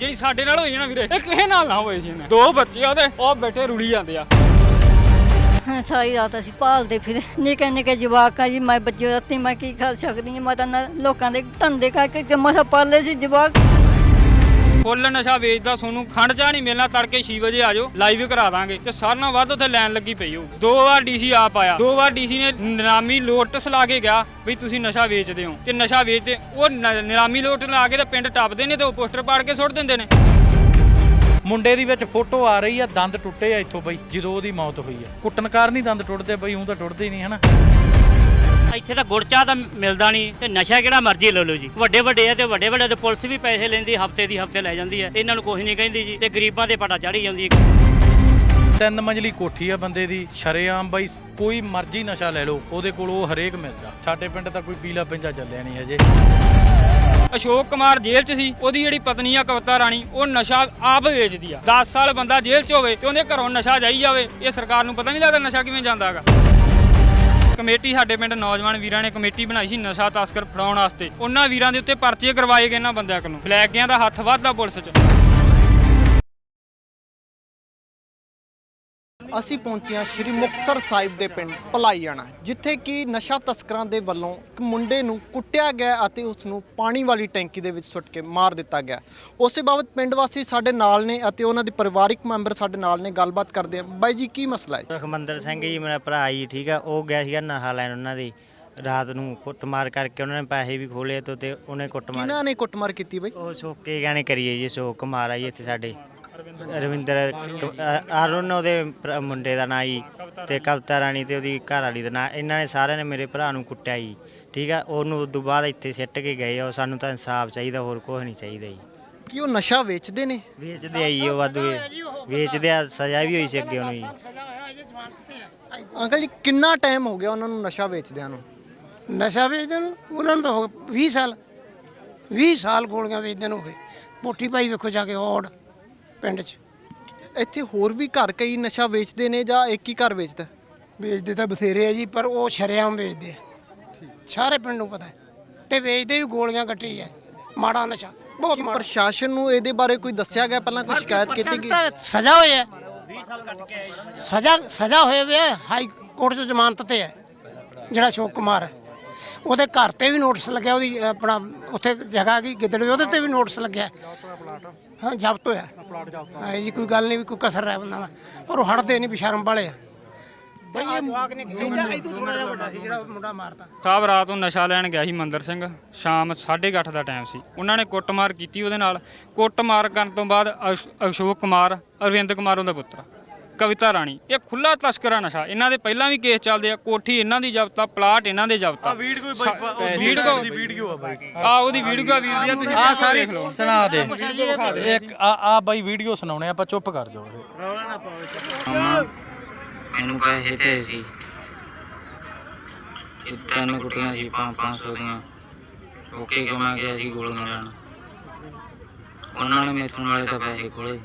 ਜਿਹੜੀ ਸਾਡੇ ਨਾਲ ਹੋਈ ਨਾ ਵੀਰੇ, ਇਹ ਕਿਸੇ ਨਾਲ ਨਾ ਹੋਏ ਸੀ ਇਹਨੇ ਦੋ ਬੱਚੇ ਆ ਉਹਦੇ, ਉਹ ਬੈਠੇ ਰੁੜੀ ਜਾਂਦੇ ਆ। ਸਾਰੀ ਰਾਤ ਅਸੀਂ ਭਾਲਦੇ ਫਿਰ ਨਿੱਕੇ ਨਿੱਕੇ ਜਵਾਕਾਂ ਜੀ, ਮੈਂ ਬੱਜੇ ਰਾਤੀ ਮੈਂ ਕੀ ਖਾ ਸਕਦੀ ਹਾਂ? ਮੈਂ ਤਾਂ ਨਾ ਲੋਕਾਂ ਦੇ ਧੰਦੇ ਕਰਕੇ ਕਿ ਮਸਾ ਪਾਲੇ ਸੀ ਜਵਾਕ। ਫੁੱਲ ਨਸ਼ਾ ਵੇਚਦਾ, ਸੋਨੂੰ ਖੰਡ ਚਾਹ ਨਹੀਂ ਮਿਲਣਾ, ਤੜਕੇ 6 ਵਜੇ ਆ ਜਾਓ ਲਾਈਵ ਕਰਾ ਦਾਂਗੇ। ਤੇ ਸਾਰਿਆਂ ਨਾਲੋਂ ਵੱਧ ਉੱਥੇ ਲਾਈਨ ਲੱਗੀ ਪਈ ਹੋਊ। ਦੋ ਵਾਰ ਡੀਸੀ ਆਪ ਆਇਆ। ਦੋ ਵਾਰ ਡੀਸੀ ਨੇ ਨਿਲਾਮੀ ਲੋਟਸ ਲਾ ਕੇ ਗਿਆ ਵੀ ਤੁਸੀਂ ਨਸ਼ਾ ਵੇਚਦੇ ਹੋ। ਤੇ ਨਸ਼ਾ ਵੇਚਦੇ, ਉਹ ਨ- ਲੋਟਸ ਲਾ ਕੇ ਤੇ ਪਿੰਡ ਟੱਪਦੇ ਨੇ ਤੇ ਉਹ ਪੋਸਟਰ ਪਾੜ ਕੇ ਸੁੱਟ ਦਿੰਦੇ ਨੇ। ਮੁੰਡੇ ਦੀ ਵਿੱਚ ਫੋਟੋ ਆ ਰਹੀ ਆ, ਦੰਦ ਟੁੱਟੇ ਆ ਇੱਥੋਂ ਬਈ, ਜਦੋਂ ਉਹਦੀ ਮੌਤ ਹੋਈ ਆ। ਕੁੱਟਣ ਕਾਰਨ ਹੀ ਦੰਦ ਟੁੱਟਦੇ, ਬਈ ਉਹ ਤਾਂ ਟੁੱਟਦੇ ਹੀ ਨਹੀਂ, ਹਨਾ? ਇੱਥੇ ਤਾਂ ਗੁੜ ਚਾਹ ਤਾਂ ਮਿਲਦਾ ਨਹੀਂ ਤੇ ਨਸ਼ਾ ਕਿਹੜਾ ਮਰਜ਼ੀ ਲੈ ਲਓ ਜੀ। ਵੱਡੇ ਵੱਡੇ ਆ ਤੇ ਵੱਡੇ ਵੱਡੇ ਤੇ ਪੁਲਿਸ ਵੀ ਪੈਸੇ ਲੈਂਦੀ ਹਫ਼ਤੇ ਦੀ ਹਫ਼ਤੇ ਲੈ ਜਾਂਦੀ ਹੈ ਇਹਨਾਂ ਨੂੰ ਕੁਝ ਨਹੀਂ ਕਹਿੰਦੀ ਜੀ ਤੇ ਗਰੀਬਾਂ ਤੇ ਪਟਾ ਚੜੀ ਜਾਂਦੀ ਹੈ ਤਿੰਨ ਮੰਜ਼ਲੀ ਕੋਠੀ ਆ ਬੰਦੇ ਦੀ ਸ਼ਰੇਆਮ ਬਈ ਕੋਈ ਮਰਜ਼ੀ ਨਸ਼ਾ ਲੈ ਲਓ ਉਹਦੇ ਕੋਲ ਉਹ ਹਰੇਕ ਮਿਲਦਾ। ਸਾਡੇ ਪਿੰਡ ਤਾਂ ਕੋਈ ਪੀਲਾ ਪਿੰਜਾ ਚੱਲਿਆ ਨਹੀਂ ਹਜੇ। ਅਸ਼ੋਕ ਕੁਮਾਰ ਜੇਲ੍ਹ 'ਚ ਸੀ ਉਹਦੀ ਜਿਹੜੀ ਪਤਨੀ ਆ ਕਵਿਤਾ ਰਾਣੀ ਉਹ ਨਸ਼ਾ ਆਪ ਵੇਚਦੀ ਆ। 10 ਸਾਲ ਬੰਦਾ ਜੇਲ੍ਹ 'ਚ ਹੋਵੇ ਤੇ ਉਹਦੇ ਘਰੋਂ ਨਸ਼ਾ ਜਾਈ ਜਾਵੇ ਇਹ ਸਰਕਾਰ ਨੂੰ ਪਤਾ ਨਹੀਂ ਲੱਗਦਾ ਨਸ਼ਾ ਕਿਵੇਂ ਜਾਂਦਾ ਹੈਗਾ। ਕਮੇਟੀ ਸਾਡੇ ਪਿੰਡ ਨੌਜਵਾਨ ਵੀਰਾਂ ਨੇ ਕਮੇਟੀ ਬਣਾਈ ਸੀ ਨਸ਼ਾ ਤਸਕਰ ਫੜਾਉਣ ਵਾਸਤੇ। ਉਹਨਾਂ ਵੀਰਾਂ ਦੇ ਉੱਤੇ ਪਰਚੇ ਕਰਵਾਏ ਗਏ ਇਹਨਾਂ ਬੰਦਿਆਂ ਕੋਲੋਂ। ਫਲੈਗਿਆਂ ਦਾ ਹੱਥ ਵੱਧਦਾ ਪੁਲਿਸ 'ਚ। ਅਸੀਂ ਪਹੁੰਚੇ ਹਾਂ ਸ਼੍ਰੀ ਮੁਕਤਸਰ ਸਾਹਿਬ ਦੇ ਪਿੰਡ ਭਲਾਈਆਣਾ ਜਿੱਥੇ ਕਿ ਨਸ਼ਾ ਤਸਕਰਾਂ ਦੇ ਵੱਲੋਂ ਇੱਕ ਮੁੰਡੇ ਨੂੰ ਕੁੱਟਿਆ ਗਿਆ ਅਤੇ ਉਸ ਨੂੰ ਪਾਣੀ ਵਾਲੀ ਟੈਂਕੀ ਦੇ ਵਿੱਚ ਸੁੱਟ ਕੇ ਮਾਰ ਦਿੱਤਾ ਗਿਆ। ਉਸੇ ਬਾਬਤ ਪਿੰਡ ਵਾਸੀ ਸਾਡੇ ਨਾਲ ਨੇ ਅਤੇ ਉਹਨਾਂ ਦੇ ਪਰਿਵਾਰਿਕ ਮੈਂਬਰ ਸਾਡੇ ਨਾਲ ਨੇ ਗੱਲਬਾਤ ਕਰਦੇ ਆ ਬਾਈ ਜੀ ਕੀ ਮਸਲਾ ਹੈ? ਰਖਮੰਦਰ ਸਿੰਘ ਜੀ ਮੇਰਾ ਭਰਾ ਜੀ ਠੀਕ ਆ ਉਹ ਗਿਆ ਸੀਗਾ ਨਹਾ ਲੈਣ ਉਹਨਾਂ ਦੀ। ਰਾਤ ਨੂੰ ਕੁੱਟਮਾਰ ਕਰਕੇ ਉਹਨਾਂ ਨੇ ਪੈਸੇ ਵੀ ਖੋਲੇ ਤੋਂ ਉਹਨੇ ਕੁੱਟਮਾਰ ਕਿਹਨਾਂ ਨੇ ਕੁੱਟਮਾਰ ਕੀਤੀ ਬਾਈ? ਉਹ ਸੋਕੇ ਗਾਣੇ ਕਰੀਏ ਜੀ ਸੋਕ ਕੁਮਾਰ ਆ ਜੀ ਇੱਥੇ ਸਾਡੇ। ਰਵਿੰਦਰ ਅਰੁਣ ਉਹਦੇ ਭਰਾ- ਮੁੰਡੇ ਦਾ ਨਾਂ ਜੀ ਤੇ ਕਵਤਾ ਰਾਣੀ ਤੇ ਉਹਦੀ ਘਰ ਵਾਲੀ ਦਾ ਨਾਂ। ਇਹਨਾਂ ਨੇ ਸਾਰਿਆਂ ਨੇ ਮੇਰੇ ਭਰਾ ਨੂੰ ਕੁੱਟਿਆ ਜੀ ਠੀਕ ਆ? ਉਹਨੂੰ ਉਸ ਤੋਂ ਬਾਅਦ ਇੱਥੇ ਸਿੱਟ ਕੇ ਗਏ ਆ ਉਹ ਸਾਨੂੰ ਤਾਂ ਇਨਸਾਫ ਚਾਹੀਦਾ ਹੋਰ ਕੁਝ ਨਹੀਂ ਚਾਹੀਦਾ ਜੀ। ਕਿ ਉਹ ਨਸ਼ਾ ਵੇਚਦੇ ਨੇ? ਵੇਚਦੇ ਆ ਜੀ ਉਹ ਵਾਧੂ ਵੇਚਦੇ ਆ ਸਜ਼ਾ ਵੀ ਹੋਈ ਸੀ ਅੱਗੇ ਉਹਨੂੰ ਜੀ। ਅੰਕਲ ਜੀ ਕਿੰਨਾ ਟਾਈਮ ਹੋ ਗਿਆ ਉਹਨਾਂ ਨੂੰ ਨਸ਼ਾ ਵੇਚਦਿਆਂ ਨੂੰ? ਨਸ਼ਾ ਵੇਚਦੇ ਨੂੰ ਉਹਨਾਂ ਨੂੰ ਤਾਂ ਹੋ ਗਏ 20 ਸਾਲ। 20 ਸਾਲ ਗੋਲੀਆਂ ਵੇਚਦੇ ਨੂੰ ਹੋ ਗਏ। ਮੋਟੀ ਭਾਈ ਵੇਖੋ ਜਾ ਕੇ ਔੜ। ਪਿੰਡ 'ਚ। ਇੱਥੇ ਹੋਰ ਵੀ ਘਰ ਕਈ ਨਸ਼ਾ ਵੇਚਦੇ ਨੇ ਜਾਂ ਇੱਕ ਹੀ ਘਰ ਵੇਚਦਾ? ਵੇਚਦੇ ਤਾਂ ਬਥੇਰੇ ਆ ਜੀ ਪਰ ਉਹ ਸ਼ਰੇਆਮ ਵੇਚਦੇ ਆ। ਸਾਰੇ ਪਿੰਡ ਨੂੰ ਪਤਾ ਹੈ। ਤੇ ਵੇਚਦੇ ਵੀ ਗੋਲੀਆਂ ਕੱਟੀ ਆ ਮਾੜਾ ਨਸ਼ਾ। ਬਹੁਤ ਮਾੜਾ। ਪ੍ਰਸ਼ਾਸਨ ਨੂੰ ਇਹਦੇ ਬਾਰੇ ਕੋਈ ਦੱਸਿਆ ਗਿਆ? ਪਹਿਲਾਂ ਕੋਈ ਸ਼ਿਕਾਇਤ ਕੀਤੀ ਗਈ? ਸਜ਼ਾ ਹੋਈ ਹੈ। ਸਜ਼ਾ ਸਜ਼ਾ ਹੋਏ ਵੇ ਹਾਈ ਕੋਰਟ 'ਚ ਜ਼ਮਾਨਤ ਤੇ ਹੈ। ਜਿਹੜਾ ਅਸ਼ੋਕ ਕੁਮਾਰ ਹੈ। ਉਹਦੇ ਘਰ ਤੇ ਵੀ ਨੋਟਿਸ ਲੱਗਿਆ। ਉਹਦੀ ਆਪਣਾ ਉੱਥੇ ਜਗ੍ਹਾ ਕੀ ਗਿੱਦੜਵੇ। ਉਹਦੇ ਤੇ ਵੀ ਨੋਟਿਸ ਲੱਗਿਆ। ਹਾਂ ਜ਼ਬਤ ਹੋਇਆ। ਹਾਂ ਜੀ ਕੋਈ ਗੱਲ ਨਹੀਂ ਵੀ ਕੋਈ ਕਸਰ ਰਹਿ ਬੰਦਾ ਪਰ ਉਹ ਹਟਦੇ ਨਹੀਂ ਬਿਸ਼ਰਮ ਵਾਲੇ ਆ। ਬਈ ਇਹ ਜਵਾਕ ਨੇ ਕਿਹੜਾ ਇਹ ਥੋੜਾ ਜਿਹਾ ਵੱਡਾ ਸੀ ਜਿਹੜਾ ਮੁੰਡਾ ਮਾਰਤਾ। ਸਾਹਿਬ ਰਾਤ ਨੂੰ ਨਸ਼ਾ ਲੈਣ ਗਿਆ ਸੀ ਮੰਦਰ ਸਿੰਘ। ਸ਼ਾਮ 8:30 ਦਾ ਟਾਈਮ ਸੀ। ਉਹਨਾਂ ਨੇ ਕੁੱਟਮਾਰ ਕੀਤੀ ਉਹਦੇ ਨਾਲ। ਕੁੱਟਮਾਰ ਕਰਨ ਤੋਂ ਬਾਅਦ ਅਸ਼- ਅਸ਼ੋਕ ਕੁਮਾਰ ਅਰਵਿੰਦ ਕੁਮਾਰ ਉਹਦਾ ਪੁੱਤਰ। ਕਵਿਤਾ ਰਾਣੀ। ਇਹ ਖੁੱਲਾ ਤਸਕਰਾ ਨਸ਼ਾ। ਇਹਨਾਂ ਦੇ ਪਹਿਲਾਂ ਵੀ ਕੇਸ ਚੱਲਦੇ ਆ। ਕੋਠੀ ਇਹਨਾਂ ਦੀ ਜ਼ਬਤ ਆ ਪਲਾਟ ਇਹਨਾਂ ਦੇ ਜ਼ਬਤ। ਆ ਵੀਡੀਓ ਵੀਡੀਓ ਦੀ ਵੀਡੀਓ ਆ ਬਾਈ। ਆ ਉਹਦੀ ਵੀਡੀਓ ਆ ਵੀਰ ਦੀ ਆ, ਤੁਸੀਂ ਆ ਸਾਰੀ ਦੇਖ ਲਓ। ਸੁਣਾ ਦੇ। ਇੱਕ ਆ ਆ ਬਾਈ ਵੀਡੀਓ ਸੁਣਾਉਣੇ ਆਪਾਂ ਚੁੱਪ ਕਰ ਜਾਓ ਮੰਮਾ ਮੈਨੂੰ ਪੈਸੇ ਤੇ ਸੀ। ਇਹ ਤਿੰਨ ਕੁੱਟੀਆਂ ਸੀ ਪੰਜ ਪੰਜ ਸੌ ਦੀਆਂ। ਓਕੇ ਕਿ ਮੈਂ ਗਿਆ ਸੀ ਗੋਲੀਆਂ ਲੈਣ? ਉਹਨਾਂ ਨੇ ਮੈਥੋਂ ਨਾਲੇ ਤਾਂ ਪੈਸੇ ਖੋਲੇ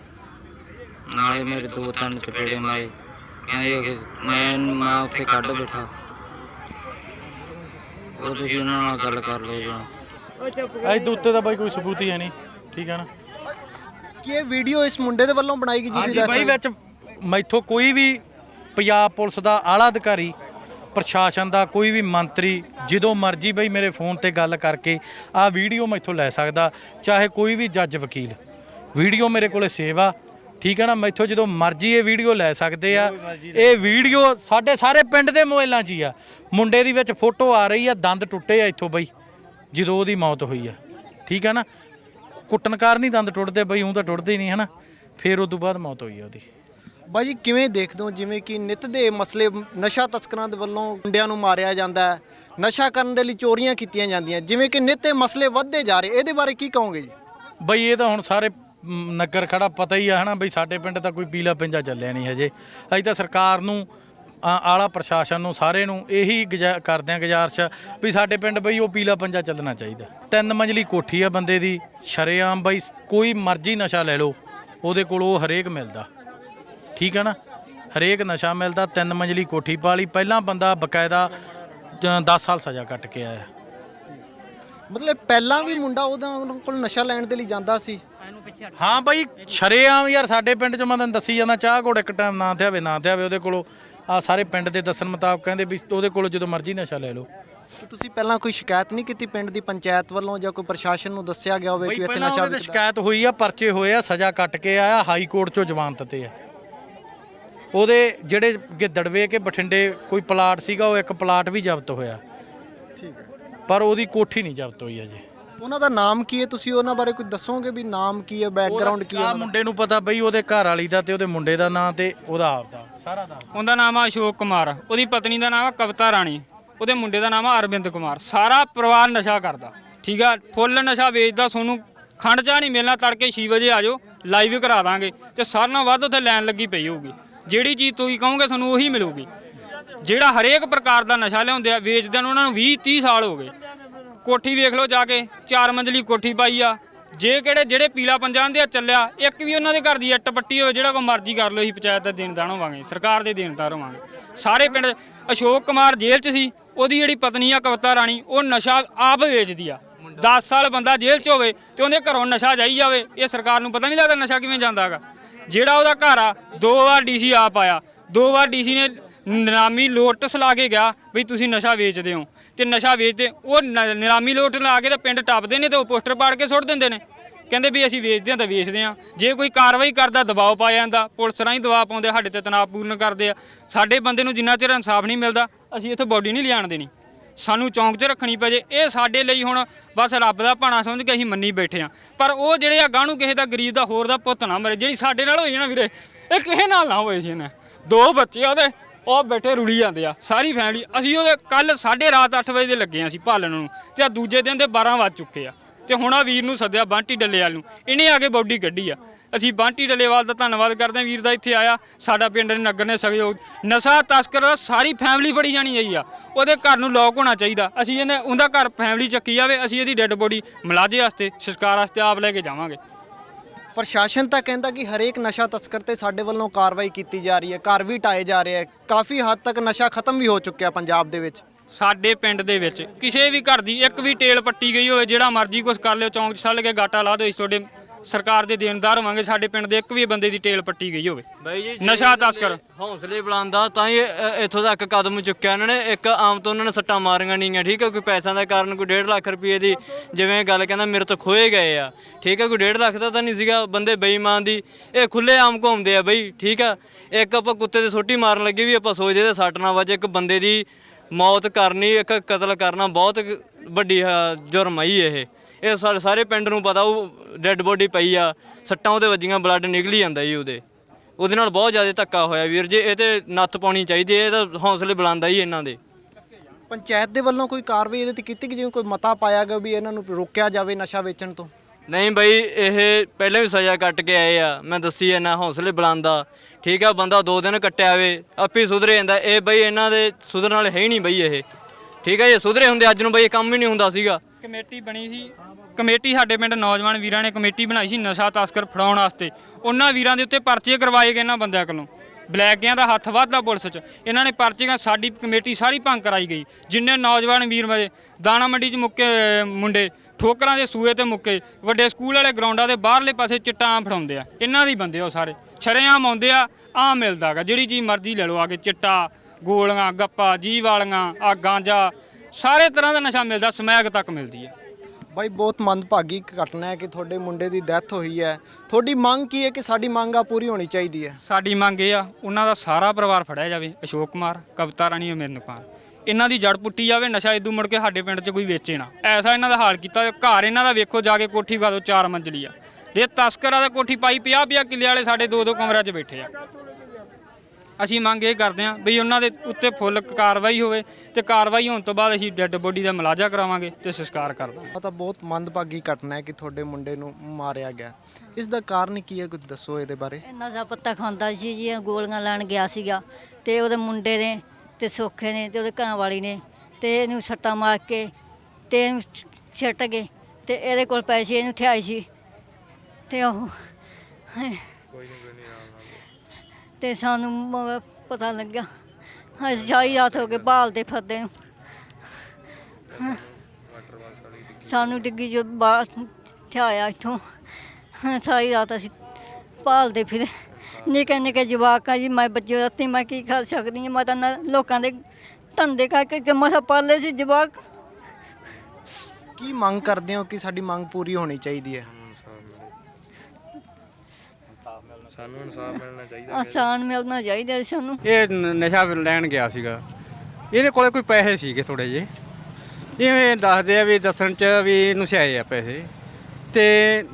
ਨਾਲੇ ਮੇਰੇ ਦੋ ਤਿੰਨ ਚਪੇੜੇ ਮਾਰੇ। ਕਹਿੰਦੇ ਕਿ ਮੈਂ ਮੈਂ ਉੱਥੇ ਕੱਢ ਬੈਠਾ। ਉਹ ਤੁਸੀਂ ਉਹਨਾਂ ਨਾਲ ਗੱਲ ਕਰ ਲਓ ਜੀ। ਅੱਜ ਦੇ ਉੱਤੇ ਤਾਂ ਬਾਈ ਕੋਈ ਸਬੂਤ ਹੀ ਹੈ ਨਹੀਂ ਠੀਕ ਹੈ ਨਾ? ਕਿ ਇਹ ਵੀਡੀਓ ਇਸ ਮੁੰਡੇ ਦੇ ਵੱਲੋਂ ਬਣਾਈ ਗਈ ਜਿਹਦੀ ਹਾਂਜੀ ਬਾਈ? ਵਿੱਚ ਮੈਥੋਂ ਕੋਈ ਵੀ ਪੰਜਾਬ ਪੁਲਿਸ ਦਾ ਆਲਾ ਅਧਿਕਾਰੀ ਪ੍ਰਸ਼ਾਸਨ ਦਾ ਕੋਈ ਵੀ ਮੰਤਰੀ ਜਦੋਂ ਮਰਜ਼ੀ ਬਈ ਮੇਰੇ ਫੋਨ ਤੇ ਗੱਲ ਕਰਕੇ ਆ ਵੀਡੀਓ ਮੈਥੋਂ ਲੈ ਸਕਦਾ ਚਾਹੇ ਕੋਈ ਵੀ ਜੱਜ ਵਕੀਲ। ਵੀਡੀਓ ਮੇਰੇ ਕੋਲੇ ਸੇਵ ਆ ਠੀਕ ਹੈ ਨਾ? ਮੈਥੋਂ ਜਦੋਂ ਮਰਜ਼ੀ ਇਹ ਵੀਡੀਓ ਲੈ ਸਕਦੇ ਆ। ਇਹ ਵੀਡੀਓ ਸਾਡੇ ਸਾਰੇ ਪਿੰਡ ਦੇ ਮੋਬਾਈਲਾਂ 'ਚ ਹੀ ਆ। ਮੁੰਡੇ ਦੀ ਵਿੱਚ ਫੋਟੋ ਆ ਰਹੀ ਆ ਦੰਦ ਟੁੱਟੇ ਆ ਇੱਥੋਂ ਬਈ ਜਦੋਂ ਉਹਦੀ ਮੌਤ ਹੋਈ ਆ। ਠੀਕ ਹੈ ਨਾ? ਕੁੱਟਣ ਕਾਰਨ ਹੀ ਦੰਦ ਟੁੱਟਦੇ ਬਈ ਉਹ ਤਾਂ ਟੁੱਟਦੇ ਹੀ ਨਹੀਂ ਹਨਾ? ਫਿਰ ਉਸ ਤੋਂ ਬਾਅਦ ਮੌਤ ਹੋਈ ਆ ਉਹਦੀ। ਬਾਈ ਜੀ ਕਿਵੇਂ ਦੇਖਦੇ ਹੋ? ਜਿਵੇਂ ਕਿ ਨਿਤ ਦੇ ਮਸਲੇ ਨਸ਼ਾ ਤਸਕਰਾਂ ਦੇ ਵੱਲੋਂ ਮੁੰਡਿਆਂ ਨੂੰ ਮਾਰਿਆ ਜਾਂਦਾ ਹੈ। ਨਸ਼ਾ ਕਰਨ ਦੇ ਲਈ ਚੋਰੀਆਂ ਕੀਤੀਆਂ ਜਾਂਦੀਆਂ। ਜਿਵੇਂ ਕਿ ਨਿਤ ਇਹ ਮਸਲੇ ਵੱਧਦੇ ਜਾ ਰਹੇ। ਇਹਦੇ ਬਾਰੇ ਕੀ ਕਹੋਗੇ ਜੀ? ਬਈ ਇਹ ਤਾਂ ਹੁਣ ਸਾਰੇ ਨਗਰ ਖੜਾ ਪਤਾ ਹੀ ਆ ਹਨਾ ਬਈ ਸਾਡੇ ਪਿੰਡ ਤਾਂ ਕੋਈ ਪੀਲਾ ਪਿੰਜਾ ਚੱਲਿਆ ਨਹੀਂ ਹਜੇ। ਅਸੀਂ ਤਾਂ ਸਰਕਾਰ ਨੂੰ, ਆ- ਆਲਾ ਪ੍ਰਸ਼ਾਸਨ ਨੂੰ, ਸਾਰੇ ਨੂੰ ਇਹੀ ਗੁਜ਼ਾ- ਕਰਦੇ ਆ ਗੁਜ਼ਾਰਿਸ਼ ਵੀ ਸਾਡੇ ਪਿੰਡ ਬਈ ਉਹ ਪੀਲਾ ਪੰਜਾ ਚੱਲਣਾ ਚਾਹੀਦਾ। ਤਿੰਨ ਮੰਜ਼ਲੀ ਕੋਠੀ ਆ ਬੰਦੇ ਦੀ, ਸ਼ਰੇਆਮ ਬਈ ਕੋਈ ਮਰਜ਼ੀ ਨਸ਼ਾ ਲੈ ਲਓ, ਉਹਦੇ ਕੋਲ ਉਹ ਹਰੇਕ ਮਿਲਦਾ। ਠੀਕ ਹੈ ਨਾ? ਹਰੇਕ ਨਸ਼ਾ ਮਿਲਦਾ, ਤਿੰਨ ਮੰਜ਼ਲੀ ਕੋਠੀ ਪਾ ਲਈ ਪਹਿਲਾਂ ਬੰਦਾ ਬਕਾਇਦਾ 10 ਸਾਲ ਸਜ਼ਾ ਕੱਟ ਕੇ ਆਇਆ। ਮਤਲਬ ਪਹਿਲਾਂ ਵੀ ਮੁੰਡਾ ਉਹਦਾ ਉਹਨਾਂ ਕੋਲ ਨਸ਼ਾ ਲੈਣ ਦੇ ਲਈ ਜਾਂਦਾ ਸੀ। ਹਾਂ ਬਾਈ ਸ਼ਰੇਆਮ ਯਾਰ ਸਾਡੇ ਪਿੰਡ 'ਚ ਮੈਂ ਤੁਹਾਨੂੰ ਦੱਸੀ ਜਾਂਦਾ ਚਾਹ ਕੋੜ ਇੱਕ ਟਾਈਮ ਨਾ ਥਿਆਵੇ ਨਾ ਥਿਆਵੇ ਉਹਦੇ ਕੋਲੋਂ। ਆ ਸਾਰੇ ਪਿੰਡ ਦੇ ਦੱਸਣ ਮੁਤਾਬਕ ਕਹਿੰਦੇ ਵੀ ਉਹਦੇ ਕੋਲੋਂ ਜਦੋਂ ਮਰਜ਼ੀ ਨਸ਼ਾ ਲੈ ਲਓ। ਤੁਸੀਂ ਪਹਿਲਾਂ ਕੋਈ ਸ਼ਿਕਾਇਤ ਨਹੀਂ ਕੀਤੀ ਪਿੰਡ ਦੀ ਪੰਚਾਇਤ ਵੱਲੋਂ ਜਾਂ ਕੋਈ ਪ੍ਰਸ਼ਾਸਨ ਨੂੰ ਦੱਸਿਆ ਗਿਆ ਹੋਵੇ ਕਿ ਇੱਥੇ ਪਹਿਲਾਂ ਨਸ਼ਾ ਉਹਦੇ ਵਿਕਦਾ? ਸ਼ਿਕਾਇਤ ਹੋਈ ਆ ਪਰਚੇ ਹੋਏ ਆ ਸਜ਼ਾ ਕੱਟ ਕੇ ਆਇਆ ਹਾਈ ਕੋਰਟ 'ਚੋਂ ਜ਼ਮਾਨਤ ਤੇ ਆ। ਉਹਦੇ ਜਿਹੜੇ ਗਿੱਦੜਵੇ ਕੇ ਬਠਿੰਡੇ ਕੋਈ ਪਲਾਟ ਸੀਗਾ ਉਹ ਇੱਕ ਪਲਾਟ ਵੀ ਜ਼ਬਤ ਹੋਇਆ। ਠੀਕ ਹੈ। ਪਰ ਉਹਦੀ ਕੋਠੀ ਨਹੀਂ ਜ਼ਬਤ ਹੋਈ ਅਜੇ। ਉਹਨਾਂ ਦਾ ਨਾਮ ਕੀ ਹੈ? ਤੁਸੀਂ ਉਹਨਾਂ ਬਾਰੇ ਕੁਝ ਦੱਸੋਗੇ ਵੀ ਨਾਮ ਕੀ ਹੈ ਬੈਕਗ੍ਰਾਉਂਡ ਕੀ ਹੈ ਆ? ਮੁੰਡੇ ਨੂੰ ਪਤਾ ਬਈ ਉਹਦੇ ਘਰ ਵਾਲੀ ਦਾ ਤੇ ਉਹਦੇ ਮੁੰਡੇ ਦਾ ਨਾਂ ਤੇ ਉਹਦਾ ਆਪ ਦਾ ਸਾਰਾ ਦਾ ਉਹਦਾ ਨਾਮ ਆ ਅਸ਼ੋਕ ਕੁਮਾਰ। ਉਹਦੀ ਪਤਨੀ ਦਾ ਨਾਮ ਆ ਕਵਿਤਾ ਰਾਣੀ। ਉਹਦੇ ਮੁੰਡੇ ਦਾ ਨਾਮ ਆ ਅਰਵਿੰਦ ਕੁਮਾਰ। ਸਾਰਾ ਪਰਿਵਾਰ ਨਸ਼ਾ ਕਰਦਾ। ਠੀਕ ਆ? ਫੁੱਲ ਨਸ਼ਾ ਵੇਚਦਾ ਤੁਹਾਨੂੰ ਖੰਡ ਚਾਹ ਨਹੀਂ ਮਿਲਣਾ ਤੜਕੇ 6 ਵਜੇ ਆ ਜਾਓ ਲਾਈਵ ਕਰਾ ਦਾਂਗੇ। ਤੇ ਸਾਰਿਆਂ ਨਾਲੋਂ ਵੱਧ ਉੱਥੇ ਲਾਈਨ ਲੱਗੀ ਪਈ ਹੋਊਗੀ। ਜਿਹੜੀ ਚੀਜ਼ ਤੁਸੀਂ ਕਹੋਗੇ ਤੁਹਾਨੂੰ ਉਹੀ ਮਿਲੂਗੀ। ਜਿਹੜਾ ਹਰੇਕ ਪ੍ਰਕਾਰ ਦਾ ਨਸ਼ਾ ਲਿਆਉਂਦੇ ਆ ਵੇਚਦੇ ਨੂੰ ਉਹਨਾਂ ਨੂੰ 20 30 ਸਾਲ ਹੋ ਗਏ। ਕੋਠੀ ਵੇਖ ਲਓ ਜਾ ਕੇ, ਚਾਰ ਮੰਜ਼ਲੀ ਕੋਠੀ ਪਾਈ ਆ। ਜੇ ਕਿਹੜੇ ਜਿਹੜੇ ਪੀਲਾ ਪੰਜਾਂ ਦੇ ਆ ਚੱਲਿਆ, ਇੱਕ ਵੀ ਉਹਨਾਂ ਦੇ ਘਰ ਦੀ ਇੱਟ ਪੱਟੀ ਹੋਵੇ, ਜਿਹੜਾ ਕੋ ਮਰਜ਼ੀ ਕਰ ਲਓ, ਅਸੀਂ ਪੰਚਾਇਤ ਦਾ ਦੇਣਦਾਰ ਹੋਵਾਂਗੇ, ਸਰਕਾਰ ਦੇ ਦੇਣਦਾਰ ਹੋਵਾਂਗੇ। ਸਾਰੇ ਪਿੰਡ, ਅਸ਼ੋਕ ਕੁਮਾਰ ਜੇਲ੍ਹ 'ਚ ਸੀ, ਉਹਦੀ ਜਿਹੜੀ ਪਤਨੀ ਆ, ਕਵਿਤਾ ਰਾਣੀ, ਉਹ ਨਸ਼ਾ ਆਪ ਵੇਚਦੀ ਆ। 10 ਸਾਲ ਬੰਦਾ ਜੇਲ੍ਹ 'ਚ ਹੋਵੇ ਤੇ ਉਹਦੇ ਘਰੋਂ ਨਸ਼ਾ ਜਾਈ ਜਾਵੇ, ਇਹ ਸਰਕਾਰ ਨੂੰ ਪਤਾ ਨਹੀਂ ਲੱਗਦਾ ਨਸ਼ਾ ਕਿਵੇਂ ਜਾਂਦਾ ਹੈਗਾ। ਜਿਹੜਾ ਉਹਦਾ ਘਰ ਆ, ਦੋ ਵਾਰ ਡੀਸੀ ਆਪ ਆਇਆ, ਦੋ ਵਾਰ ਡੀਸੀ ਨੇ ਨਾਮੀ ਲੋਟਸ ਲਾ ਕੇ ਗਿਆ ਵੀ ਤੁਸੀਂ ਨਸ਼ਾ ਵੇਚਦੇ ਹੋ। ਤੇ ਨਸ਼ਾ ਵੇਚਦੇ, ਉਹ ਨ- ਨਿਲਾਮੀ ਲੋਟ ਲਾ ਕੇ ਤਾਂ ਪਿੰਡ ਟੱਪਦੇ ਨੇ ਤੇ ਉਹ ਪੋਸਟਰ ਪਾੜ ਕੇ ਸੁੱਟ ਦਿੰਦੇ ਨੇ। ਕਹਿੰਦੇ ਵੀ ਅਸੀਂ ਵੇਚਦੇ ਹਾਂ ਤਾਂ ਵੇਚਦੇ ਹਾਂ। ਜੇ ਕੋਈ ਕਾਰਵਾਈ ਕਰਦਾ ਦਬਾਅ ਪਾਇਆ ਜਾਂਦਾ, ਪੁਲਿਸ ਰਾਹੀਂ ਦਬਾਅ ਪਾਉਂਦੇ, ਸਾਡੇ ਤੇ ਤਣਾਅ ਪੂਰਨ ਕਰਦੇ ਆ। ਸਾਡੇ ਬੰਦੇ ਨੂੰ ਜਿੰਨਾ ਚਿਰ ਇਨਸਾਫ ਨਹੀਂ ਮਿਲਦਾ, ਅਸੀਂ ਇੱਥੇ ਬੋਡੀ ਨਹੀਂ ਲਿਆਣ ਦੇਣੀ। ਸਾਨੂੰ ਚੌਂਕ 'ਚ ਰੱਖਣੀ ਪੈ ਜੇ। ਇਹ ਸਾਡੇ ਲਈ ਹੁਣ ਬਸ ਰੱਬ ਦਾ ਭਾਣਾ ਸਮਝ ਕੇ ਅਸੀਂ ਮੰਨੀ ਬੈਠੇ ਆ ਪਰ ਉਹ ਜਿਹੜੇ ਆ ਗਾਣੂ ਕਿਸੇ ਦਾ ਗਰੀਬ ਦਾ ਹੋਰ ਦਾ ਪੁੱਤ ਨਾ ਮਰੇ, ਜਿਹੜੀ ਸਾਡੇ ਨਾਲ ਹੋਈ ਨਾ ਵੀਰੇ, ਇਹ ਕਿਸੇ ਨਾਲ ਨਾ ਹੋਏ ਸੀ ਇਹਨੇ। ਦੋ ਬੱਚੇ ਆ ਉਹਦੇ। ਉਹ ਬੈਠੇ ਰੁੜੀ ਜਾਂਦੇ ਆ, ਸਾਰੀ ਫੈਮਿਲੀ ਅਸੀਂ ਉਹਦੇ ਕੱਲ ਸਾਢੇ ਰਾਤ 8 ਵਜੇ ਦੇ ਲੱਗੇ ਆ ਅਸੀਂ ਭਾਲਣ ਨੂੰ, ਤੇ ਆ ਦੂਜੇ ਦਿਨ ਦੇ 12 ਵੱਜ ਚੁੱਕੇ ਆ। ਤੇ ਹੁਣ ਆ ਵੀਰ ਨੂੰ ਸੱਦਿਆ ਬਾਂਟੀ ਡੱਲੇਵਾਲ ਨੂੰ। ਇਹਨੇ ਆ ਕੇ ਬੋਡੀ ਕੱਢੀ ਆ। ਅਸੀਂ ਬਾਂਟੀ ਡੱਲੇਵਾਲ ਦਾ ਧੰਨਵਾਦ ਕਰਦੇ ਹਾਂ। ਵੀਰ ਦਾ ਇੱਥੇ ਆਇਆ, ਸਾਡਾ ਪਿੰਡ ਦੇ ਨਗਰ ਨੇ ਸਹਿਯੋਗ। ਨਸ਼ਾ, ਤਸਕਰ, ਸਾਰੀ ਫੈਮਿਲੀ ਫੜੀ ਜਾਣੀ ਚਾਹੀਦੀ ਆ। ਉਹਦੇ ਘਰ ਨੂੰ ਲੋਕ ਹੋਣਾ ਚਾਹੀਦਾ। ਅਸੀਂ ਇਹਨੇ ਉਹਦਾ ਘਰ ਫੈਮਿਲੀ ਚੱਕੀ ਜਾਵੇ, ਅਸੀਂ ਇਹਦੀ ਡੈੱਡ ਬੋਡੀ ਮਲਾਜੇ ਵਾਸਤੇ ਸੰਸਕਾਰ ਵਾਸਤੇ ਆਪ ਲੈ ਕੇ ਜਾਵਾਂਗੇ। ਪ੍ਰਸ਼ਾਸਨ ਤਾਂ ਕਹਿੰਦਾ ਕਿ ਹਰੇਕ ਨਸ਼ਾ ਤਸਕਰ ਤੇ ਸਾਡੇ ਵੱਲੋਂ ਕਾਰਵਾਈ ਕੀਤੀ ਜਾ ਰਹੀ ਹੈ ਘਰ ਵੀ ਟਾਏ ਜਾ ਰਹੇ ਹੈ। ਕਾਫੀ ਹੱਦ ਤੱਕ ਨਸ਼ਾ ਖਤਮ ਵੀ ਹੋ ਚੁੱਕਿਆ ਪੰਜਾਬ ਦੇ ਵਿੱਚ। ਸਾਡੇ ਪਿੰਡ ਦੇ ਵਿੱਚ ਕਿਸੇ ਵੀ ਘਰ ਦੀ ਇੱਕ ਵੀ ਟੇਲ ਪੱਟੀ ਗਈ ਹੋਵੇ ਜਿਹੜਾ ਮਰਜ਼ੀ ਕੁਛ ਕਰ ਲਿਓ ਚੌਂਕ 'ਚ ਛੱਲ ਕੇ ਗਾਟਾ ਲਾ ਦਿਓ ਅਸੀਂ ਤੁਹਾਡੇ ਸਰਕਾਰ ਦੇ ਦੇਣਦਾਰ ਹੋਵਾਂਗੇ ਸਾਡੇ ਪਿੰਡ ਦੇ ਇੱਕ ਵੀ ਬੰਦੇ ਦੀ ਟੇਲ ਪੱਟੀ ਗਈ ਹੋਵੇ। ਬਾਈ ਜੀ ਨਸ਼ਾ ਤਸਕਰ। ਹੌਸਲੇ ਬੁਲੰਦਾ ਤਾਂ ਹੀ ਇੱਥੋਂ ਤੱਕ ਕਦਮ ਚੁੱਕਿਆ ਇਹਨਾਂ ਨੇ। ਇੱਕ ਆਮ ਤੋਂ ਉਹਨਾਂ ਨੇ ਸੱਟਾਂ ਮਾਰੀਆਂ ਨਹੀਂ ਆ ਠੀਕ ਹੈ ਕੋਈ ਪੈਸਿਆਂ ਦਾ ਕਾਰਨ ਕੋਈ 1.5 ਲੱਖ ਰੁਪਏ ਦੀ ਜਿਵੇਂ ਗੱਲ ਕਹਿੰਦਾ ਮੇਰੇ ਤੋਂ ਖੋਏ ਗਏ ਆ। ਠੀਕ ਹੈ, ਕੋਈ 1.5 ਲੱਖ ਦਾ ਤਾਂ ਨਹੀਂ ਸੀਗਾ ਬੰਦੇ ਬੇਈਮਾਨ ਦੀ। ਇਹ ਖੁੱਲੇ ਆਮ ਘੁੰਮਦੇ ਆ ਬਈ, ਠੀਕ ਆ। ਇੱਕ ਆਪਾਂ ਕੁੱਤੇ ਦੀ ਸੋਟੀ ਮਾਰਨ ਲੱਗੇ ਵੀ ਆਪਾਂ ਸੋਚਦੇ ਤੇ ਸੱਟ ਨਾ ਵੱਜੇ, ਇੱਕ ਬੰਦੇ ਦੀ ਮੌਤ ਕਰਨੀ, ਇੱਕ ਕਤਲ ਕਰਨਾ ਬਹੁਤ ਵੱਡੀ ਜੁਰਮ ਆ ਇਹ। ਇਹ ਸਾਰੇ ਪਿੰਡ ਨੂੰ ਪਤਾ, ਉਹ ਡੈੱਡ ਬੋਡੀ ਪਈ ਆ, ਸੱਟਾਂ ਉਹਦੇ ਵੱਜੀਆਂ, ਬਲੱਡ ਨਿਕਲੀ ਜਾਂਦਾ ਜੀ ਉਹਦੇ। ਉਹਦੇ ਨਾਲ ਬਹੁਤ ਜ਼ਿਆਦਾ ਧੱਕਾ ਹੋਇਆ ਵੀਰ ਜੀ, ਇਹ ਤੇ ਨੱਥ ਪਾਉਣੀ ਚਾਹੀਦੀ ਹੈ, ਇਹ ਤਾਂ ਹੌਸਲੇ ਬੁਲੰਦਾ ਹੀ ਇਹਨਾਂ ਦੇ। ਪੰਚਾਇਤ ਦੇ ਵੱਲੋਂ ਕੋਈ ਕਾਰਵਾਈ ਇਹਦੇ ਤੇ ਕੀਤੀ ਕਿ ਜਿਵੇਂ ਕੋਈ ਮਤਾ ਪਾਇਆ ਗਿਆ ਵੀ ਇਹਨਾਂ ਨੂੰ ਰੋਕਿਆ ਜਾਵੇ ਨਸ਼ਾ ਵੇਚਣ ਤੋਂ? ਨਹੀਂ ਬਈ, ਇਹ ਪਹਿਲਾਂ ਵੀ ਸਜ਼ਾ ਕੱਟ ਕੇ ਆਏ ਆ। ਮੈਂ ਦੱਸੀ ਇਹਨਾਂ ਹੌਸਲੇ ਬੁਲੰਦਾ ਠੀਕ ਆ, ਬੰਦਾ ਦੋ ਦਿਨ ਕੱਟਿਆ ਵੇ ਆਪੇ ਸੁਧਰੇ ਜਾਂਦਾ। ਇਹ ਬਈ, ਇਹਨਾਂ ਦੇ ਸੁਧਰਨ ਵਾਲੇ ਹੈ ਹੀ ਨਹੀਂ ਬਈ ਇਹ। ਠੀਕ ਆ, ਜੇ ਸੁਧਰੇ ਹੁੰਦੇ, ਅੱਜ ਨੂੰ ਬਈ ਇਹ ਕੰਮ ਹੀ ਨਹੀਂ ਹੁੰਦਾ ਸੀਗਾ। ਕਮੇਟੀ ਬਣੀ ਸੀ। ਕਮੇਟੀ ਸਾਡੇ ਪਿੰਡ ਨੌਜਵਾਨ ਵੀਰਾਂ ਨੇ ਕਮੇਟੀ ਬਣਾਈ ਸੀ ਨਸ਼ਾ ਤਸਕਰ ਫੜਾਉਣ ਵਾਸਤੇ। ਉਹਨਾਂ ਵੀਰਾਂ ਦੇ ਉੱਤੇ ਪਰਚੇ ਕਰਵਾਏ ਗਏ ਇਹਨਾਂ ਬੰਦਿਆਂ ਕੋਲੋਂ। ਬਲੈਕਿਆਂ ਦਾ ਹੱਥ ਵੱਧਦਾ ਪੁਲਿਸ 'ਚ। ਇਹਨਾਂ ਨੇ ਪਰਚੀਆਂ ਸਾਡੀ ਕਮੇਟੀ ਸਾਰੀ ਭੰਗ ਕਰਾਈ ਗਈ। ਜਿੰਨੇ ਨੌਜਵਾਨ ਵੀਰ ਮਜੇ ਦਾਣਾ ਮੰਡੀ 'ਚ ਮੁੱਕੇ ਮੁੰਡੇ ਠੋਕਰਾਂ ਦੇ ਸੂਏ ਤੇ ਮੁੱਕੇ। ਵੱਡੇ ਸਕੂਲ ਵਾਲੇ ਗਰਾਊਂਡਾਂ ਦੇ ਬਾਹਰਲੇ ਪਾਸੇ ਚਿੱਟਾ ਆਮ ਫੜਾਉਂਦੇ ਆ। ਇਹਨਾਂ ਦੇ ਬੰਦੇ ਆ ਉਹ ਸਾਰੇ। ਛਰੇਆਮ ਆਉਂਦੇ ਆ ਆਮ ਮਿਲਦਾਗਾ ਜਿਹੜੀ ਚੀਜ਼ ਮਰਜ਼ੀ ਲੈ ਲਓ ਆ ਕੇ ਚਿੱਟਾ ਗੋਲੀਆਂ ਗੱਪਾ ਜੀਵ ਵਾਲੀਆਂ ਆ ਗਾਂਜਾ ਸਾਰੇ ਤਰ੍ਹਾਂ ਦਾ ਨਸ਼ਾ ਮਿਲਦਾ ਸਮੈਕ ਤੱਕ ਮਿਲਦੀ ਹੈ। ਬਾਈ ਬਹੁਤ ਮੰਦਭਾਗੀ ਘਟਨਾ ਹੈ ਕਿ ਤੁਹਾਡੇ ਮੁੰਡੇ ਦੀ ਡੈਥ ਹੋਈ ਹੈ। ਤੁਹਾਡੀ ਮੰਗ ਕੀ ਹੈ ਕਿ ਸਾਡੀ ਮੰਗ ਆ ਪੂਰੀ ਹੋਣੀ ਚਾਹੀਦੀ ਹੈ? ਸਾਡੀ ਮੰਗ ਇਹ ਆ ਉਹਨਾਂ ਦਾ ਸਾਰਾ ਪਰਿਵਾਰ ਫੜਿਆ ਜਾਵੇ। ਅਸ਼ੋਕ ਕੁਮਾਰ ਕਵਿਤਾ ਰਾਣੀ ਅਮਿਰਨ ਕੁਮਾਰ ਇਹਨਾਂ ਦੀ ਜੜ ਪੁੱਟੀ ਜਾਵੇ ਨਸ਼ਾ ਇਦੂ ਮੁੜ ਕੇ ਸਾਡੇ ਪਿੰਡ 'ਚ ਕੋਈ ਵੇਚੇ ਨਾ। ਐਸਾ ਇਹਨਾਂ ਦਾ ਹਾਲ ਕੀਤਾ ਹੋਇਆ। ਘਰ ਇਹਨਾਂ ਦਾ ਵੇਖੋ ਜਾ ਕੇ ਕੋਠੀ ਵਿਖਾ ਦਿਓ ਚਾਰ ਮੰਜ਼ਲੀ ਆ। ਦੇ ਤਸਕਰਾਂ ਦਾ ਕੋਠੀ ਪਾਈ 50 50 ਕਿੱਲੇ ਵਾਲੇ ਸਾਡੇ ਦੋ ਦੋ ਕਮਰਿਆਂ 'ਚ ਬੈਠੇ ਆ। ਅਸੀਂ ਮੰਗ ਇਹ ਕਰਦੇ ਹਾਂ ਵੀ ਉਹਨਾਂ ਦੇ ਉੱਤੇ ਫੁੱਲ ਕਾਰਵਾਈ ਹੋਵੇ ਤੇ ਕਾਰਵਾਈ ਹੋਣ ਤੋਂ ਬਾਅਦ ਅਸੀਂ ਡੈੱਡ ਬੋਡੀ ਦਾ ਮਲਾਜਾ ਕਰਾਵਾਂਗੇ ਤੇ ਸੰਸਕਾਰ ਕਰ ਦਾਂਗੇ। ਇਹ ਤਾਂ ਬਹੁਤ ਮੰਦਭਾਗੀ ਘਟਨਾ ਹੈ ਕਿ ਤੁਹਾਡੇ ਮੁੰਡੇ ਨੂੰ ਮਾਰਿਆ ਗਿਆ। ਇਸ ਦਾ ਕਾਰਨ ਕੀ ਹੈ? ਕੁਝ ਦੱਸੋ ਇਹਦੇ ਬਾਰੇ। ਇਹ ਨਸ਼ਾ ਪੱਤਾ ਖਾਂਦਾ ਸੀ ਜੀ ਇਹ ਗੋਲੀਆਂ ਲੈਣ ਗਿਆ ਸੀਗਾ ਤੇ ਉਹਦੇ ਮੁੰਡੇ ਨੇ ਤੇ ਸੋਖੇ ਨੇ ਤੇ ਉਹਦੇ ਘਰ ਵਾਲੀ ਨੇ ਤੇ ਇਹਨੂੰ ਸੱਟਾ ਮਾਰ ਕੇ ਤੇ ਇਹਨੂੰ ਛੱਟ ਗਏ ਤੇ ਇਹਦੇ ਕੋਲ ਪੈਸੇ ਇਹਨੂੰ ਠਿਆਈ ਸੀ ਤੇ ਉਹ ਤੇ ਸਾਨੂੰ ਮਗਰ ਪਤਾ ਲੱਗਿਆ ਅਸੀਂ ਸਾਰੀ ਰਾਤ ਹੋ ਕੇ ਭਾਲਦੇ ਫਿਰਦੇ ਨੂੰ। ਸਾਨੂੰ ਡਿੱਗੀ ਜੋ ਬਾਹਰ ਥਿਆਇਆ ਇੱਥੋਂ। ਸਾਰੀ ਰਾਤ ਅਸੀਂ ਭਾਲਦੇ ਫਿਰ। ਨਿੱਕੇ ਨਿੱਕੇ ਜਵਾਕਾਂ ਜੀ ਮੈਂ ਬੱਚੇ ਰਾਤੀ ਮੈਂ ਕੀ ਕਰ ਸਕਦੀ ਹਾਂ? ਮੈਂ ਤਾਂ ਨਾ ਲੋਕਾਂ ਦੇ ਧੰਦੇ ਕਰਕੇ ਕਿ ਮਸਾ ਪਾਲੇ ਸੀ ਜਵਾਕ। ਕੀ ਮੰਗ ਕਰਦੇ ਹੋ ਕਿ ਸਾਡੀ ਮੰਗ ਪੂਰੀ ਹੋਣੀ ਚਾਹੀਦੀ ਹੈ? ਆਸਾਨ ਮਿਲਣਾ ਚਾਹੀਦਾ ਸੀ ਸਾਨੂੰ। ਇਹ ਨ- ਨਸ਼ਾ ਲੈਣ ਗਿਆ ਸੀਗਾ। ਇਹਦੇ ਕੋਲੇ ਕੋਈ ਪੈਸੇ ਸੀਗੇ ਥੋੜੇ ਜਿਹੇ। ਇਵੇਂ ਦੱਸਦੇ ਆ ਵੀ ਦੱਸਣ ਚ ਵੀ ਇਹਨੂੰ ਸਿਆਏ ਆ ਪੈਸੇ। ਤੇ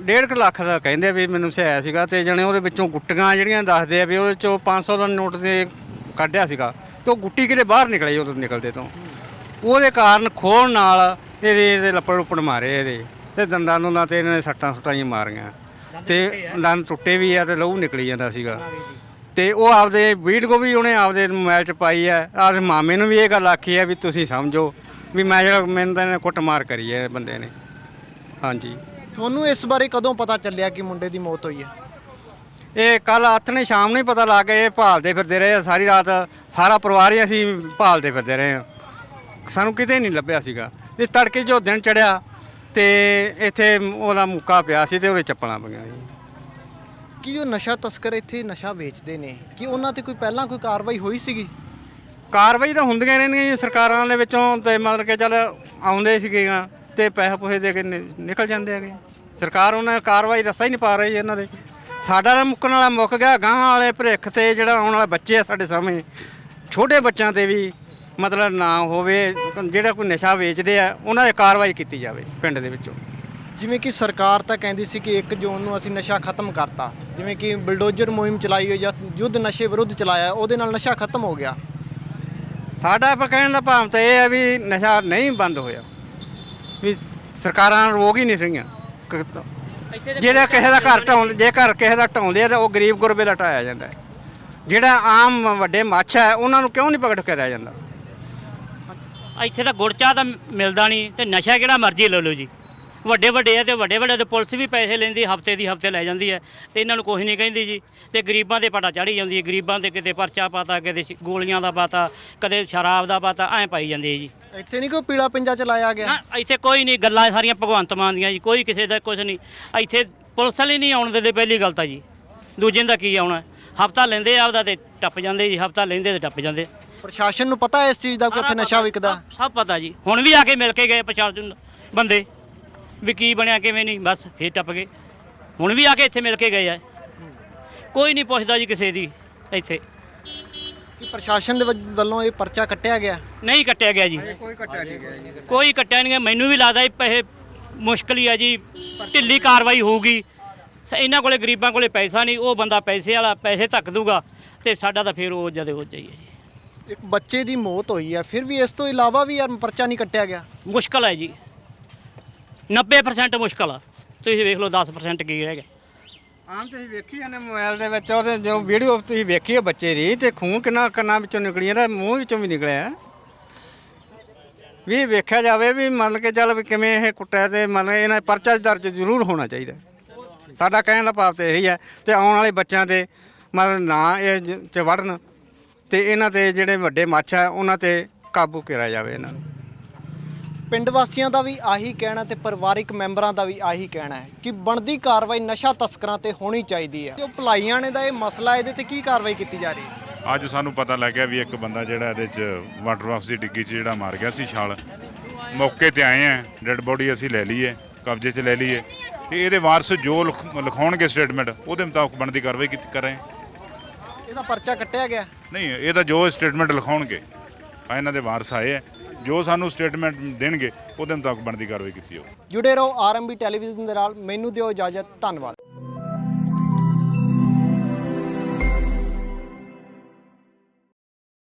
1.5 ਲੱਖ ਦਾ ਕਹਿੰਦੇ ਆ ਵੀ ਮੈਨੂੰ ਸਿਆਇਆ ਸੀਗਾ ਤੇ ਜਣੇ ਉਹਦੇ ਵਿੱਚੋਂ ਗੁੱਟੀਆਂ ਜਿਹੜੀਆਂ ਦੱਸਦੇ ਆ ਵੀ ਉਹਦੇ ਚੋਂ 500 ਦਾ ਨੋਟ ਤੇ ਕੱਢਿਆ ਸੀਗਾ ਤੇ ਉਹ ਗੁੱਟੀ ਕਿਤੇ ਬਾਹਰ ਨਿਕਲੀ ਉਦੋਂ ਨਿਕਲਦੇ ਤੋਂ। ਉਹਦੇ ਕਾਰਨ ਖੋਣ ਨਾਲ ਇਹਦੇ ਇਹਦੇ ਲੱਪੜ ਲੁੱਪੜ ਮਾਰੇ ਇਹਦੇ ਤੇ ਦੰਦਾਂ ਨੂੰ ਨਾ ਤੇ ਇਹਨਾਂ ਨੇ ਸੱਟਾਂ ਸੁੱਟਾਂ ਮਾਰੀਆਂ। ਤੇ ਦੰਦ ਟੁੱਟੇ ਵੀ ਆ ਤੇ ਲਹੂ ਨਿਕਲੀ ਜਾਂਦਾ ਸੀਗਾ। ਤੇ ਉਹ ਆਪਦੇ ਵੀਡੀਓ ਵੀ ਉਹਨੇ ਆਪਦੇ ਮੋਬਾਈਲ 'ਚ ਪਾਈ ਹੈ ਆਪਦੇ ਮਾਮੇ ਨੂੰ ਵੀ ਇਹ ਗੱਲ ਆਖੀ ਹੈ ਵੀ ਤੁਸੀਂ ਸਮਝੋ ਵੀ ਮੈਂ ਜਿਹੜਾ ਮੈਨੂੰ ਤਾਂ ਇਹਨੇ ਕੁੱਟਮਾਰ ਕਰੀ ਹੈ ਬੰਦੇ ਨੇ। ਹਾਂਜੀ। ਤੁਹਾਨੂੰ ਇਸ ਬਾਰੇ ਕਦੋਂ ਪਤਾ ਚੱਲਿਆ ਕਿ ਮੁੰਡੇ ਦੀ ਮੌਤ ਹੋਈ ਹੈ? ਇਹ ਕੱਲ ਨੇ ਸ਼ਾਮ ਨੂੰ ਹੀ ਪਤਾ ਲੱਗ ਗਿਆ ਇਹ ਭਾਲਦੇ ਫਿਰਦੇ ਰਹੇ ਆ ਸਾਰੀ ਰਾਤ ਸਾਰਾ ਪਰਿਵਾਰ ਹੀ ਅਸੀਂ ਭਾਲਦੇ ਫਿਰਦੇ ਰਹੇ ਆ। ਸਾਨੂੰ ਕਿਤੇ ਨਹੀਂ ਲੱਭਿਆ ਸੀਗਾ। ਇਹ ਤੜਕੇ ਜੋ ਦਿਨ ਚੜਿਆ ਤੇ ਇੱਥੇ ਉਹਦਾ ਮੁੱਕਾ ਪਿਆ ਸੀ ਤੇ ਉਹਦੇ ਚੱਪਲਾਂ ਪਈਆਂ ਸੀ। ਕੀ ਜੋ ਨਸ਼ਾ ਤਸਕਰ ਇੱਥੇ ਨਸ਼ਾ ਵੇਚਦੇ ਨੇ? ਕਿ ਉਹਨਾਂ ਤੇ ਕੋਈ ਪਹਿਲਾਂ ਕੋਈ ਕਾਰਵਾਈ ਹੋਈ ਸੀਗੀ? ਕਾਰਵਾਈ ਤਾਂ ਹੁੰਦੀਆਂ ਰਹਿੰਦੀਆਂ ਜੀ ਸਰਕਾਰਾਂ ਦੇ ਵਿੱਚੋਂ ਤੇ ਮਤਲਬ ਕਿ ਚੱਲ ਆਉਂਦੇ ਸੀਗੇਗਾ ਤੇ ਪੈਸੇ ਪੂਸੇ ਦੇ ਕੇ ਨਿ- ਨਿਕਲ ਜਾਂਦੇ ਹੈਗੇ। ਸਰਕਾਰ ਉਹਨਾਂ ਕਾਰਵਾਈ ਰਸਾ ਹੀ ਨਹੀਂ ਪਾ ਰਹੀ ਇਹਨਾਂ ਦੇ। ਸਾਡਾ ਤਾਂ ਮੁੱਕਣ ਵਾਲਾ ਮੁੱਕ ਗਿਆ ਗਾਂ ਵਾਲੇ ਭਰਿੱਖ ਤੇ ਜਿਹੜਾ ਆਉਣ ਵਾਲੇ ਬੱਚੇ ਆ ਸਾਡੇ ਸਾਹਮਣੇ। ਛੋਟੇ ਬੱਚਿਆਂ ਤੇ ਵੀ ਮਤਲਬ ਨਾ ਹੋਵੇ ਜਿਹੜਾ ਕੋਈ ਨਸ਼ਾ ਵੇਚਦੇ ਆ ਉਹਨਾਂ 'ਤੇ ਕਾਰਵਾਈ ਕੀਤੀ ਜਾਵੇ ਪਿੰਡ ਦੇ ਵਿੱਚੋਂ। ਜਿਵੇਂ ਕਿ ਸਰਕਾਰ ਤਾਂ ਕਹਿੰਦੀ ਸੀ ਕਿ 1 ਜੂਨ ਨੂੰ ਅਸੀਂ ਨਸ਼ਾ ਖਤਮ ਕਰਤਾ। ਜਿਵੇਂ ਕਿ ਬਲਡੋਜ਼ਰ ਮੁਹਿੰਮ ਚਲਾਈ ਹੋਈ ਜਾਂ ਯੁੱਧ ਨਸ਼ੇ ਵਿਰੁੱਧ ਚਲਾਇਆ ਉਹਦੇ ਨਾਲ ਨਸ਼ਾ ਖਤਮ ਹੋ ਗਿਆ। ਸਾਡਾ ਆਪਾਂ ਕਹਿਣ ਦਾ ਭਾਵ ਤਾਂ ਇਹ ਹੈ ਵੀ ਨਸ਼ਾ ਨਹੀਂ ਬੰਦ ਹੋਇਆ। ਵੀ ਸਰਕਾਰਾਂ ਰੋਕ ਹੀ ਨਹੀਂ ਰਹੀਆਂ ਕ- ਜਿਹੜਾ ਕਿਸੇ ਦਾ ਘਰ ਢਾਉਂ ਜੇ ਘਰ ਕਿਸੇ ਦਾ ਢਾਉਂਦੇ ਆ ਤਾਂ ਉਹ ਗਰੀਬ ਗੁਰਬੇ ਦਾ ਢਾਇਆ ਜਾਂਦਾ ਹੈ। ਜਿਹੜਾ ਆਮ ਵੱਡੇ ਮੱਛ ਹੈ ਉਹਨਾਂ ਨੂੰ ਕਿਉਂ ਨਹੀਂ ਪਕੜ ਕੇ ਰਹਿ ਜਾਂਦਾ? ਇੱਥੇ ਤਾਂ ਗੁੜ ਚਾਹ ਤਾਂ ਮਿਲਦਾ ਨਹੀਂ ਤੇ ਨਸ਼ਾ ਕਿਹੜਾ ਮਰਜ਼ੀ ਲੈ ਲਓ ਜੀ। ਵੱਡੇ ਵੱਡੇ ਆ ਤੇ ਵੱਡੇ ਵੱਡੇ ਤੇ ਪੁਲਿਸ ਵੀ ਪੈਸੇ ਲੈਂਦੀ ਹਫ਼ਤੇ ਦੀ ਹਫ਼ਤੇ ਲੈ ਜਾਂਦੀ ਹੈ। ਤੇ ਇਹਨਾਂ ਨੂੰ ਕੁਝ ਨਹੀਂ ਕਹਿੰਦੀ ਜੀ। ਤੇ ਗਰੀਬਾਂ ਦੇ ਪਟਾ ਚੜੀ ਜਾਂਦੀ ਹੈ। ਗਰੀਬਾਂ ਦੇ ਕਿਤੇ ਪਰਚਾ ਪਾਤਾ ਕਿਤੇ ਸ਼- ਗੋਲੀਆਂ ਦਾ ਪਾਤਾ ਕਦੇ ਸ਼ਰਾਬ ਦਾ ਪਾਤਾ ਐਂ ਪਾਈ ਜਾਂਦੀ ਹੈ ਜੀ। ਇੱਥੇ ਨਹੀਂ ਕੋਈ ਪੀਲਾ ਪੰਜਾ ਚਲਾਇਆ ਗਿਆ? ਨਾ ਇੱਥੇ ਕੋਈ ਨਹੀਂ। ਗੱਲਾਂ ਸਾਰੀਆਂ ਭਗਵੰਤ ਮਾਨ ਦੀਆਂ ਜੀ। ਕੋਈ ਕਿਸੇ ਦਾ ਕੁਝ ਨਹੀਂ। ਇੱਥੇ ਪੁਲਿਸ ਵਾਲੇ ਨਹੀਂ ਆਉਣ ਦਿੰਦੇ ਪਹਿਲੀ ਗੱਲ ਤਾਂ ਜੀ। ਦੂਜੇ ਦਾ ਕੀ ਆਉਣਾ? ਹਫਤਾ ਲੈਂਦੇ ਆਪਦਾ ਤੇ ਟੱਪ ਜਾਂਦੇ ਜੀ। ਹਫਤਾ ਲੈਂਦੇ ਤੇ ਟੱਪ ਜਾਂਦੇ। ਪ੍ਰਸ਼ਾਸਨ ਨੂੰ ਪਤਾ ਹੈ ਇਸ ਚੀਜ਼ ਦਾ ਕਿ ਉੱਥੇ ਨਸ਼ਾ ਵਿਕਦਾ? ਸਭ- ਪਤਾ ਜੀ। ਹੁਣ ਵੀ ਆ ਕੇ ਮਿਲ ਕੇ ਗਏ ਪ੍ਰਸ਼ਾਸਨ ਬੰਦੇ। ਵੀ ਕੀ ਬਣਿਆ ਕਿਵੇਂ ਨਹੀਂ ਬਸ ਫੇਰ ਟੱਪ ਗਏ। ਹੁਣ ਵੀ ਆ ਕੇ ਇੱਥੇ ਮਿਲ ਕੇ ਗਏ ਆ। ਕੋਈ ਨਹੀਂ ਪੁੱਛਦਾ ਜੀ ਕਿਸੇ ਦੀ ਇੱਥੇ। ਕਿ ਪ੍ਰਸ਼ਾਸਨ ਦੇ ਵੱਜ- ਵੱਲੋਂ ਇਹ ਪਰਚਾ ਕੱਟਿਆ ਗਿਆ? ਨਹੀਂ ਕੱਟਿਆ ਗਿਆ ਜੀ। ਕੋਈ ਕੱਟਿਆ ਨਹੀਂ ਗਿਆ ਕੋਈ ਕੱਟਿਆ ਨਹੀਂ ਗਿਆ। ਮੈਨੂੰ ਵੀ ਲੱਗਦਾ ਇਹ ਪੈਸੇ ਮੁਸ਼ਕਲ ਹੀ ਆ ਜੀ। ਢਿੱਲੀ ਕਾਰਵਾਈ ਹੋਊਗੀ। ਸ- ਇਹਨਾਂ ਕੋਲੇ ਗਰੀਬਾਂ ਕੋਲੇ ਪੈਸਾ ਨਹੀਂ। ਉਹ ਬੰਦਾ ਪੈਸੇ ਵਾਲਾ ਪੈਸੇ ਧੱਕ ਦੂਗਾ ਤੇ ਸਾਡਾ ਤਾਂ ਫੇਰ ਉਹ ਜਦੇ ਹੋ ਜਾਈਏ ਜੀ। ਇੱਕ ਬੱਚੇ ਦੀ ਮੌਤ ਹੋਈ ਹੈ ਫਿਰ ਵੀ ਇਸ ਤੋਂ ਇਲਾਵਾ ਵੀ ਯਾਰ ਪਰਚਾ ਨਹੀਂ ਕੱਟਿਆ ਗਿਆ? ਮੁਸ਼ਕਲ ਹੈ ਜੀ। 90% ਮੁਸ਼ਕਲ। ਆ ਤੁਸੀਂ ਵੇਖ ਲਓ 10% ਕੀ ਰਹਿ ਗਿਆ। ਆਮ ਤੁਸੀਂ ਵੇਖੀ ਜਾਂਦੇ ਮੋਬਾਈਲ ਦੇ ਵਿੱਚ, ਉਹਦੇ ਜੋ ਵੀਡੀਓ ਤੁਸੀਂ ਵੇਖੀ ਹੈ ਬੱਚੇ ਦੀ, ਤੇ ਖੂਨ ਕਿੰਨਾ ਕੰਨਾਂ ਵਿੱਚੋਂ ਨਿਕਲੀ ਜਾਂਦਾ, ਮੂੰਹ ਵਿੱਚੋਂ ਵੀ ਨਿਕਲਿਆ। ਵੀ ਵੇਖਿਆ ਜਾਵੇ ਵੀ ਮੰਨ ਕੇ ਚੱਲ ਵੀ ਕਿਵੇਂ ਇਹ ਕੁੱਟਿਆ ਤੇ ਮੰਨ ਇਹਨਾਂ ਪਰਚਾ ਦਰਜ ਜ਼ਰੂਰ ਹੋਣਾ ਚਾਹੀਦਾ। ਸਾਡਾ ਕਹਿਣ ਦਾ ਭਾਵ ਤੇ ਇਹੀ ਹੈ ਤੇ ਆਉਣ ਵਾਲੇ ਬੱਚਿਆਂ ਤੇ ਮਤਲਬ ਨਾ ਇਹ ਚ ਵੜਨ ਤੇ ਇਹਨਾਂ ਤੇ ਜਿਹੜੇ ਵੱਡੇ ਮੱਛ ਆ ਉਹਨਾਂ ਤੇ ਕਾਬੂ ਕਰਿਆ ਜਾਵੇ ਇਹਨਾਂ ਨੂੰ। ਪਿੰਡ ਵਾਸੀਆਂ ਦਾ ਵੀ ਆਹੀ ਕਹਿਣਾ ਤੇ ਪਰਿਵਾਰਿਕ ਮੈਂਬਰਾਂ ਦਾ ਵੀ ਆਹੀ ਕਹਿਣਾ ਹੈ ਕਿ ਬਣਦੀ ਕਾਰਵਾਈ ਨਸ਼ਾ ਤਸਕਰਾਂ ਤੇ ਹੋਣੀ ਚਾਹੀਦੀ ਹੈ। ਜੋ ਭਲਾਈਆਂ ਨੇ ਦਾ ਇਹ ਮਸਲਾ ਇਹਦੇ ਤੇ ਕੀ ਕਾਰਵਾਈ ਕੀਤੀ ਜਾ ਰਹੀ ਹੈ? ਅੱਜ ਸਾਨੂੰ ਪਤਾ ਲੱਗਿਆ ਵੀ ਇੱਕ ਬੰਦਾ ਜਿਹੜਾ ਇਹਦੇ ਚ ਵਾਟਰ ਬਾਕਸ ਦੀ ਡਿੱਗੀ 'ਚ ਜਿਹੜਾ ਮਾਰ ਗਿਆ ਸੀ ਛਾਲ। ਮੌਕੇ ਤੇ ਆਏ ਆ ਡੈੱਡ ਬੋਡੀ ਅਸੀਂ ਲੈ ਲਈ ਹੈ ਕਬਜ਼ੇ 'ਚ ਲੈ ਲਈ ਹੈ ਤੇ ਇਹਦੇ ਵਾਰਸ ਜੋ ਲਿਖ- ਲਿਖਾਉਣਗੇ ਸਟੇਟਮੈਂਟ ਉਹਦੇ ਮੁਤਾਬਕ ਬਣਦੀ ਕਾਰਵਾਈ ਕੀਤੀ ਕਰ ਰਹੇ ਹਾਂ। ਇਹਦਾ ਪਰਚਾ ਕੱਟਿਆ ਗਿਆ? ਨਹੀਂ ਇਹ ਤਾਂ ਜੋ ਸਟੇਟਮੈਂਟ ਲਿਖਾਉਣਗੇ ਆ ਇਹਨਾਂ ਦੇ ਵਾਰਸ ਆਏ ਆ। ਜੋ ਸਾਨੂੰ ਸਟੇਟਮੈਂਟ ਦੇਣਗੇ, ਉਹਦੇ ਮੁਤਾਬਕ ਬਣਦੀ ਕਾਰਵਾਈ ਕੀਤੀ ਜਾਊ। ਜੁੜੇ ਰਹੋ ਆਰਐਮਬੀ ਟੈਲੀਵਿਜ਼ਨ ਦੇ ਨਾਲ। ਮੈਨੂੰ ਦਿਓ ਇਜਾਜ਼ਤ। ਧੰਨਵਾਦ।